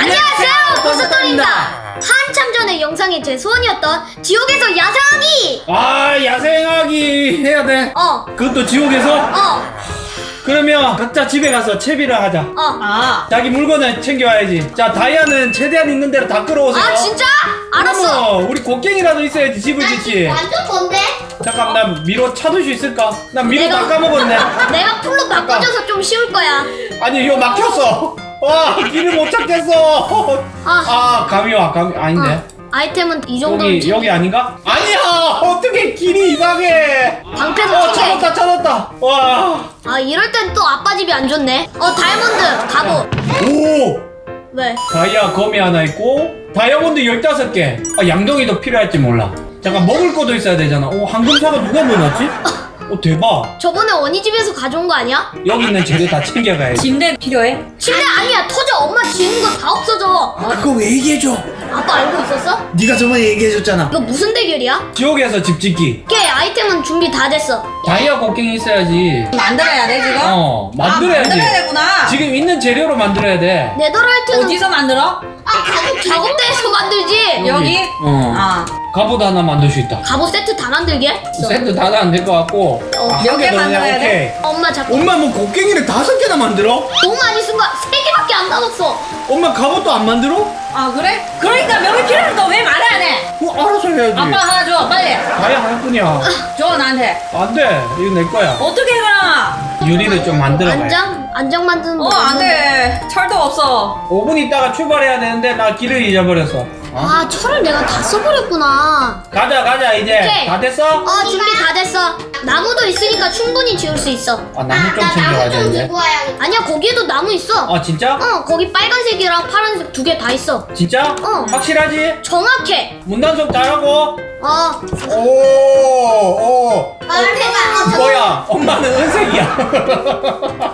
안녕하세요 버섯돌입니다 한참 전에 영상에 제 소원이었던 지옥에서 야생하기 아 야생하기 해야 돼. 어어어 그것도 지옥에서? 그러면 각자 집에 가서 채비를 하자. 어. 아, 자기 물건을 챙겨와야지. 자 다이아는 최대한 있는 대로 다 끌어오세요. 아 진짜? 알았어 우리 곡괭이라도 있어야지 집을 짓지. 완전 뭔데? 잠깐 나 미로 찾을 수 있을까? 나 미로 내가- 다 까먹었네. 내가 풀로 바꿔줘서 좀 쉬울 거야 아니 이거 막혔어. 와 길을 못 찾겠어. 아. 아 감이 와 감이 아닌데. 어. 아이템은 이 정도는 여기 여기 아닌가? 아니야 어떻게 길이 이상해. 방패도 어. 찾았다 찾았다. 와. 아 이럴 땐 또 아빠 집이 안 좋네 어 다이아몬드 갑옷 오. 왜? 다이아 검이 하나 있고 다이아몬드 15개 아 양동이도 필요할지 몰라 잠깐 먹을 것도 있어야 되잖아 오 황금사가 누가 넣어놨지? 오 대박 저번에 원희 집에서 가져온 거 아니야? 여기 있는 재료 다 챙겨가야지 침대 필요해? 침대 아니야 터져 엄마 지은 거 다 없어져 그거 왜 얘기해줘? 아빠 알고 있었어? 네가 저번에 얘기해줬잖아. 이거 무슨 대결이야? 지옥에서 집 짓기 오케이 아이템은 준비 다 됐어 다이아 곡괭이 있어야지 만들어야 돼 지금? 어 아, 만들어야지 만들어야 되구나. 지금 있는 재료로 만들어야 돼 네더라이트는 어디서 만들어? 아 작업 작업대에서 만들지 여기? 어. 아, 갑옷 하나 만들 수 있다. 갑옷 세트 다 만들게? 세트 다도 안될 것 같고. 어, 아, 몇 한개 개더 그냥 만들어야 돼? 오케이. 엄마 자꾸 엄마 뭐 곡괭이를 다섯 개나 만들어? 너무 많이 쓴 거야 세 개밖에 안 남았어. 엄마 갑옷도 안 만들어? 아 그래? 그러니까 몇 개 필요해 너왜 말을 안 해? 그거 알아서 해야지. 아빠 하나 줘 빨리. 다이아 하나뿐이야. 줘 나한테. 안 돼. 이거 내 거야. 어떻게 그럼? 유리를 좀 만들어 봐야 안장 안장 만드는 어거 안돼. 철도 없어. 5분 있다가 출발해야 되는데 나 길을 잊어버렸어. 어? 아 철을 내가 다 써버렸구나 가자 가자 이제 오케이. 다 됐어? 어 준비 다 됐어 나무도 있으니까 충분히 지을 수 있어 아 나무 좀 챙겨가야 되는데. 아니야 거기에도 나무 있어 아 진짜? 어 거기 빨간색이랑 파란색 두 개 다 있어 진짜? 어. 확실하지? 정확해 문단속 잘하고. 어 오 오. 아, 뭐야? 엄마는 은색이야.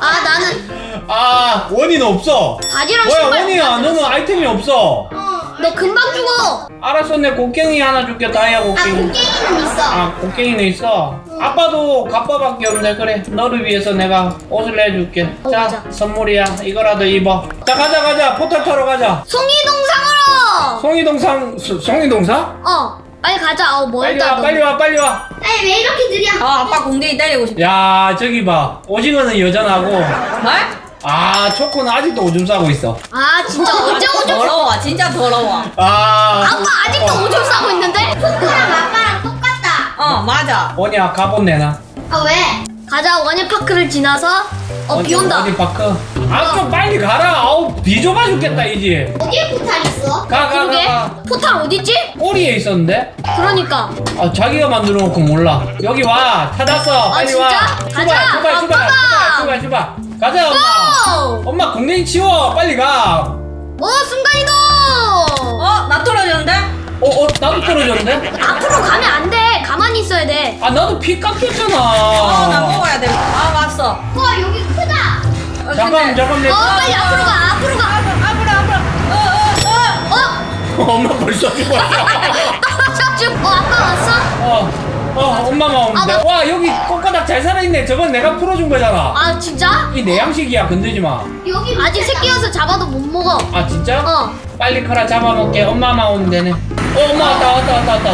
아 나는 아 원이는 없어. 바지랑 뭐야 신발 원이야? 다 너는 줬어. 아이템이 없어. 너 금방 죽어 알았어 내 곡괭이 하나 줄게 다이아 곡괭이. 게임은 있어 아 곡괭이는 있어. 아빠도 갑바밖에 없네 그래. 너를 위해서 내가 옷을 내줄게. 어, 자 맞아. 선물이야. 이거라도 입어. 자 가자 가자 포탈 타러 가자. 송이동상으로 송이동상 소- 송이동상? 어 빨리 가자 어 빨리 멀다 와 빨리 와 빨리 와. 아니 왜 이렇게 느려 아 아빠 공댕이 때리고 싶어 야 저기 봐 오징어는 여전하고 뭐? 아 초코는 아직도 오줌 싸고 있어. 아 진짜 어제 오줌 더러워 진짜 더러워 아 아빠 아직도 오줌 싸고 있는데? 포크랑 아빠랑 똑같다 어 맞아 원이야 갑옷 내놔. 아 왜? 가자 원예파크를 지나서 어 비 온다 어디 파크? 아좀 빨리 가라. 아우 비 좁아 죽겠다 이제. 어디에 포탈 있어? 가, 가, 그러게 가, 가. 포탈 어디지? 꼬리에 있었는데? 그러니까 아 자기가 만들어 놓고 몰라. 여기 와 찾았어. 빨리 진짜? 와. 가자. 출발 출발 출발 아빠가. 출발 출발. 가자 엄마. 오! 엄마 공댕이 치워 빨리 가. 어 순간이동! 어? 나 떨어졌는데? 어, 어, 나도 떨어졌는데? 앞으로 가면 안 돼. 가만히 있어야 돼. 아, 나도 피 깎였잖아. 어 나 먹어야 돼 아 왔어 와 여기 크다. 어, 잠깐, 근데- 잠깐, 내. 어 빨리 앞으로 가. 앞으로 가. 앞으로 앞으로 어 어 어 어? 엄마 벌써 죽었어. 떨어져주고 어 아빠 왔어? 어, 어, 엄마만 아, 돼. 나- 와, 여기 꽃가닥 잘 살아있네. 저건 내가 풀어준 거잖아. 아 진짜? 이 내 양식이야, 건들지 마. 여기 아직 새끼여서 잡아도 못 먹어. 아, 진짜? 어. 빨리 커라, 잡아먹게. 엄마만 오면 되네. 어, 엄마 왔다, 왔다, 왔다, 왔다.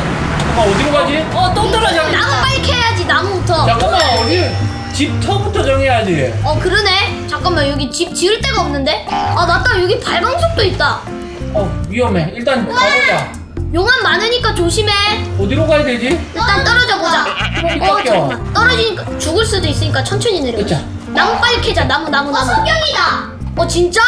엄마 어디로 가지? 어또 떨어져 나무 빨리 캐야지 나무부터. 잠깐만, 어디? 집 터부터 정해야지. 어 그러네. 잠깐만 여기 집 지을 데가 없는데? 아 맞다 여기 발광석도 있다. 어, 위험해. 일단 가보자. 용암 많으니까 조심해. 어디로 가야 되지? 일단 떨어져 보자. 어 깎여. 잠깐만 떨어지니까 죽을 수도 있으니까 천천히 내려. 그쵸. 나무 빨리 캐자 나무 나무 나무. 석경이다. 어 진짜?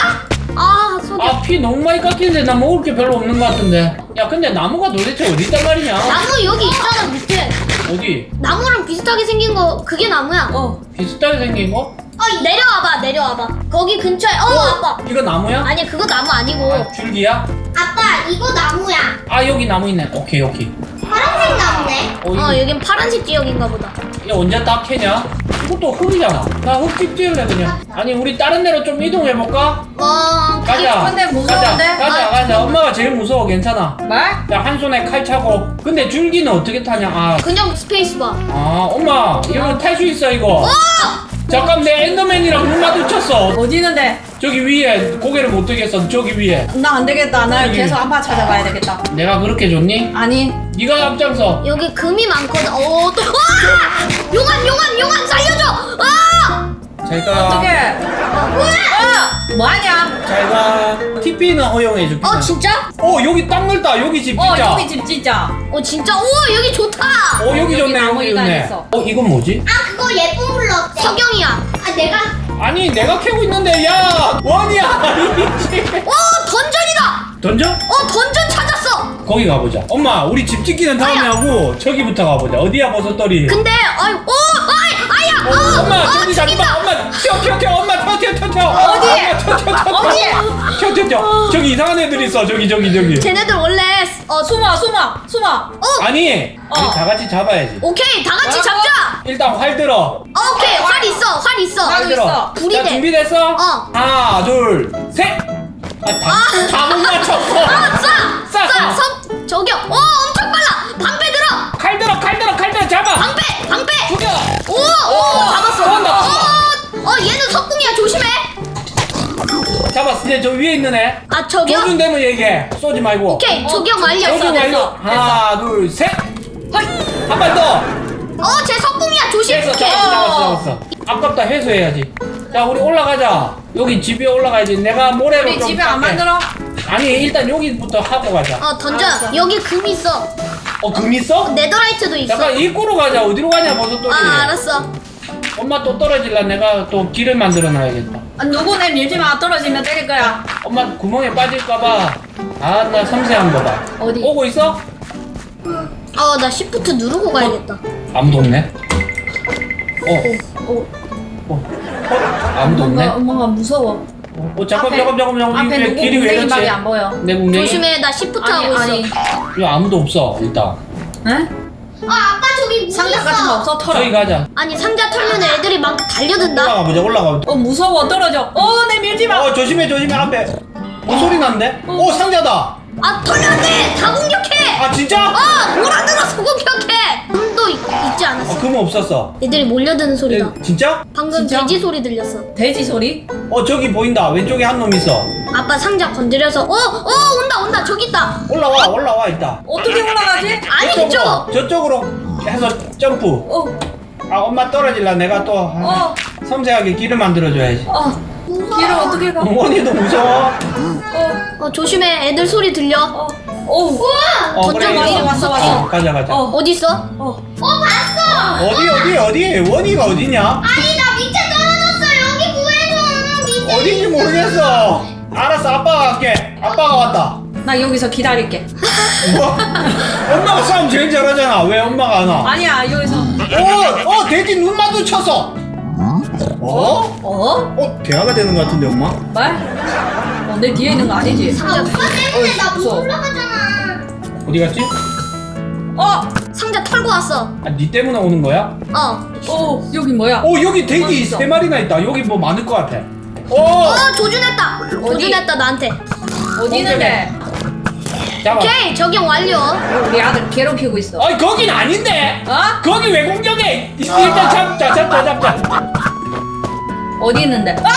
아. 아, 피 너무 많이 깎이는데 나 먹을 게 별로 없는 것 같은데. 야, 근데 나무가 도대체 어디 있단 말이냐? 나무 여기 있잖아 밑에. 어디? 나무랑 비슷하게 생긴 거 그게 나무야. 어 비슷하게 생긴 거? 어 내려와봐 내려와봐. 거기 근처에 어, 아빠. 이거 나무야? 아니 그거 나무 아니고. 아, 줄기야? 아빠 이거 나무야. 아 여기 나무 있네. 오케이 오케이. 파란색 나무네. 어, 이거, 어 여긴 파란색 지역인가 보다. 이거 언제 딱 캐냐? 이것도 흙이잖아. 나 흙집 지을래 그냥. 아니 우리 다른 데로 좀 이동해 볼까? 어 가자. 근데 무서운데? 가자 가자 아, 가자. 엄마가 제일 무서워 괜찮아. 말? 야한 손에 칼 차고. 근데 줄기는 어떻게 타냐? 아, 그냥 스페이스바. 아 엄마 이거 탈 수 있어 이거. 잠깐 내 엔더맨이랑 눈 마주쳤어 어디 있는데? 저기 위에 고개를 못 들겠어 저기 위에 나 안 되겠다. 나 여기. 계속 아빠 찾아가야 되겠다. 내가 그렇게 좋니? 아니, 네가 앞장서 여기 금이 많거든. 어, 또, 와! 용암, 용암, 용암 살려줘! 아! 잘가 어떻게? 어, 뭐하냐? 잘가 TP는 허용해 줄게 어, 진짜? 어 여기 딱 넓다 여기 집 어, 진짜 여기 집 진짜. 어, 진짜? 우와, 여기 좋다! 어 여기 좋네 나무 여기 좋네 있어. 어 이건 뭐지? 아, 그거 예쁜 불러 어때? 석영이야. 아, 내가? 아니 내가 캐고 있는데 야 원이야 이집 어, 던전이다! 던져? 어, 던전 찾았어! 거기 가보자 엄마 우리 집 짓기는 다음에 아야. 하고 저기부터 가보자 어디야 버섯돌이 근데, 아유, 어, 아이, 아야! 어, 어, 엄마 어, 저기! 엄마 튀어 튀어 튀어 엄마 튀어 튀어 튀어 튀어 어디? 엄마 튀어 튀어 튀어 어디? 튀어 튀어 튀어 저기 이상한 애들 있어 저기 저기 저기 쟤네들 원래, 어, 숨어, 숨어, 숨어. 어, 아니 어. 우리 다 같이 잡아야지 오케이, 다 같이 어? 잡자! 일단 활 들어 어, 오케이, 활 있어, 활 있어. 나도 들어. 있어. 불이 자, 돼. 준비됐어? 어. 하나 둘셋 아, 다, 다 조심해! 잡았어 이제 저 위에 있는 애 아, 저기요? 조준 되면 얘기해 쏘지 말고 오케이, 어, 저기요, 완료. 됐어. 완료 하나 둘셋한 헐. 번더 어, 제 석궁이야, 조심! 됐어 오케이. 잡았어 잡았어 잡았어 아깝다 회수해야지 자 우리 올라가자 여기 집에 올라가야지 내가 모래로 우리 좀 집에 안 깎게. 만들어? 아니 일단 여기부터 하고 가자 어, 던져. 알았어. 여기 금 있어. 어 금 있어? 네더라이트도 있어. 잠깐 입구로 가자 어디로 가냐 버섯 돌이 아, 알았어. 엄마 또 떨어질라 내가 또 길을 만들어 놔야겠다 아, 누구 내 밀지 마. 떨어지면 때릴 거야. 엄마 구멍에 빠질까봐 아 나 섬세한 거봐 어디? 오고 있어? 어, 나 시프트 누르고 가야겠다. 아무도 없네 어, 어, 어, 어 아무도 없네 뭔가, 뭔가 무서워. 어, 어 잠깐 앞에- 잠깐 잠깐 잠깐 앞에 왜 누구 길이 왜 이렇지 안 보여. 내 궁뎅이 조심해, 나 시프트 아니, 하고 있어. 아니. 야 아무도 없어 일단 응? 아, 아빠 문 상자 같은 거 없어? 털어. 저기 가자 아니, 상자 털면 애들이 막 달려든다. 올라가 보자 올라가 보자 어, 무서워. 떨어져. 어, 내 밀지 마. 어 조심해 조심해 앞에 뭐 소리 난대? 오 상자다 아, 털면 안 돼! 다 공격해! 아 진짜? 아, 몰아들어서 공격해! 금도 있, 있지 않았어? 어금 없었어 애들이 몰려드는 소리다. 에, 진짜? 방금 진짜? 돼지 소리 들렸어. 돼지 소리? 어 저기 보인다 왼쪽에 한 놈 있어 아빠 상자 건드려서 어, 어, 온다, 온다, 저기 있다. 올라와 올라와 있다 어떻게 올라가지? 아니, 저쪽으로 이쪽. 저쪽으로 해서 점프 어, 아 엄마 떨어질라 내가 또 아, 어, 섬세하게 길을 만들어줘야지 어. 길을 어떻게 가? 원이도 무서워 어, 어, 조심해. 애들 소리 들려. 어, 어. 어 던져 그래. 이리 왔어, 왔어. 어, 가자 가자 어. 어디 있어? 어. 어디 어디 어디 원이가 어디냐 아니, 나 밑에 떨어졌어. 여기 구해줘. 밑에. 어딘지 모르겠어 알았어 아빠가 갈게 아빠가 왔다 나 여기서 기다릴게. 뭐? 엄마가 싸움 제일 잘하잖아 왜 엄마가 안 와? 아니야, 여기서. 어, 어 돼지 눈 마주쳐서 어? 어? 어 대화가 되는 것 같은데 엄마? 말? 어, 내 뒤에 있는 거 아니지? 아, 오빠 때문에 나못 무서워. 올라가잖아. 어디 갔지? 어, 상자 털고 왔어. 아, 니 때문에 오는 거야? 어. 어, 여기 뭐야? 어 여기 돼지 있어. 세 마리나 있다 여기 뭐 많을 것 같아 어 어, 조준했다. 조준했다, 나한테. 어디 있는데? 잡아 오케이, 적용 완료. 우리 아들 괴롭히고 있어. 아이 거긴 아닌데 어? 거기 왜 공격해 일단 잡자 잡자 잡자 어디 있는데? 아!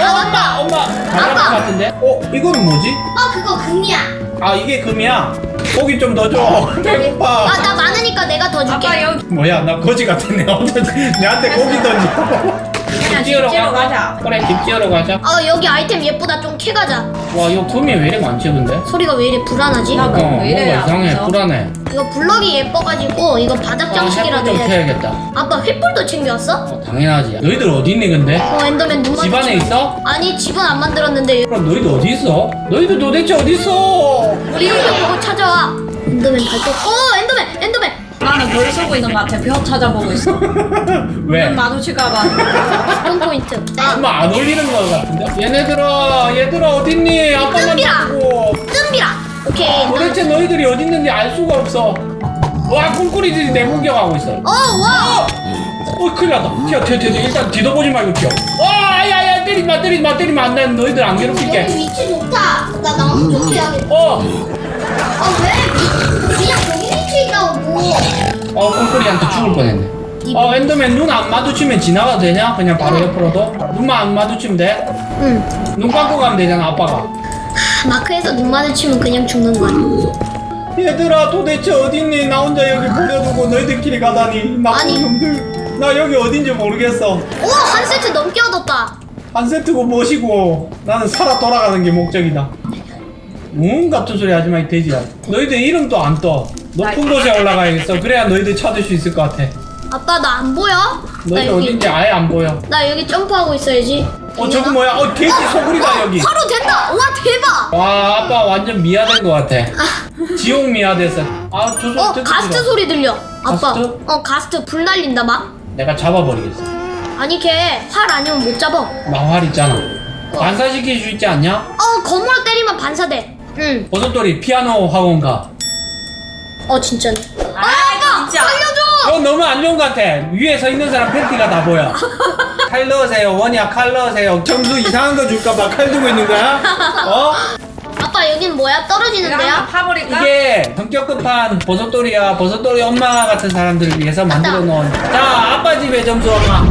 어 엄마 엄마 잘할 것 아빠. 같은데 어 이거는 뭐지? 어, 그거 금이야. 아 이게 금이야 고기 좀 더 줘 배고파 아, 나 많으니까 내가 더 줄게. 아빠 여기 뭐야 나 거지 같았네 내한테 고기 던져 그냥 집 지으러 집 지으러 가 가자. 그래 집 지으러 가자 어, 여기 아이템 예쁘다. 좀 캐가자. 와 이거 금이 왜 이렇게 많지 근데? 소리가 왜 이래 불안하지? 나어 그- 왜 이래, 뭔가 이상해 앞에서? 불안해 이거 블럭이 예뻐가지고 이거 바닥 어, 장식이라도 좀 해. 켜야겠다 아빠 횃불도 챙겨왔어? 어, 당연하지 너희들 어디 있니 근데? 어, 엔더맨 눈집 안에 있어? 아니, 집은 안 만들었는데 그럼 너희들 어디 있어? 너희들 도대체 어디 있어? 우리 이렇게 보고 찾아와. 엔더맨 발톱. 어, 엔더맨, 엔더맨. 나는 별 쓰고 있는 것 같아. 벽 찾아보고 있어. 왜? 눈 마주칠까봐. 스폰 포인트. 아, 엄마 안 어울리는 거 같은데? 얘네들아 얘들아 어딨니? 아빠만 뜸비라. 잡고 뜸비라. 오케이. 도대체 너희들이 어디 있는지 알 수가 없어 와 꿀꿀이들이 내 공격하고 있어 어, 와. 어 큰일 났다 튀어 튀어 튀어 일단 뒤도 보지 말고 튀어 와 야야 때리지 마 때리지 마 때리지 마나 너희들 안 괴롭힐게 위치 좋다. 나 나무 좋게 해야겠다. 어! 아, 왜? 그냥. 어 꿀꿀이한테 죽을 뻔했네 이어 엔더맨 눈 안 마주치면 지나가도 되냐? 그냥 바로 옆으로도? 눈만 안 마주치면 돼? 응. 눈 감고 가면 되잖아 아빠가 마크에서 눈 마주치면 그냥 죽는 거야. 얘들아 도대체 어딨니? 나 혼자 여기 버려두고 너희들끼리 가다니 나쁜 아니. 놈들 나 여기 어딘지 모르겠어 오, 한 세트 넘게 얻었다. 한 세트고 뭐시고 나는 살아 돌아가는 게 목적이다 응 같은 소리 하지 마 이 돼지야 너희들 이름도 안떠 높은 곳에 올라가야겠어 그래야 너희들 찾을 수 있을 것 같아 아빠 나 안 보여? 나 너희들 여기 어딘지 아예 안 보여 나 여기 점프하고 있어야지. 어 저거 뭐야 어 돼지 소굴이다 여기 바로 된다. 와 대박. 와 아빠 완전 미아된 것 같아 지옥 미아됐어 아 저소 어 가스트 소리 들려. 아빠. 가스트? 어 가스트 불 날린다 막. 내가 잡아버리겠어 아니 걔 활 아니면 못 잡아. 나활 있잖아 반사시킬 수 있지 않냐? 어 검으로 때리면 반사돼. 응. 버섯돌이 피아노 학원 가 어 진짜네. 아, 아빠 진짜. 살려줘. 어 너무 안 좋은 것 같아 위에 서 있는 사람 팬티가 다 보여 칼 넣으세요 원이야 칼 넣으세요 점수 이상한 거 줄까봐 칼 들고 있는 거야? 어? 아빠 여긴 뭐야? 내가 떨어지는 한번 데야? 파버릴까? 이게 성격 급한 버섯돌이야 버섯돌이 엄마 같은 사람들을 위해서 만들어 놓은 자 아빠 집에 점수 엄마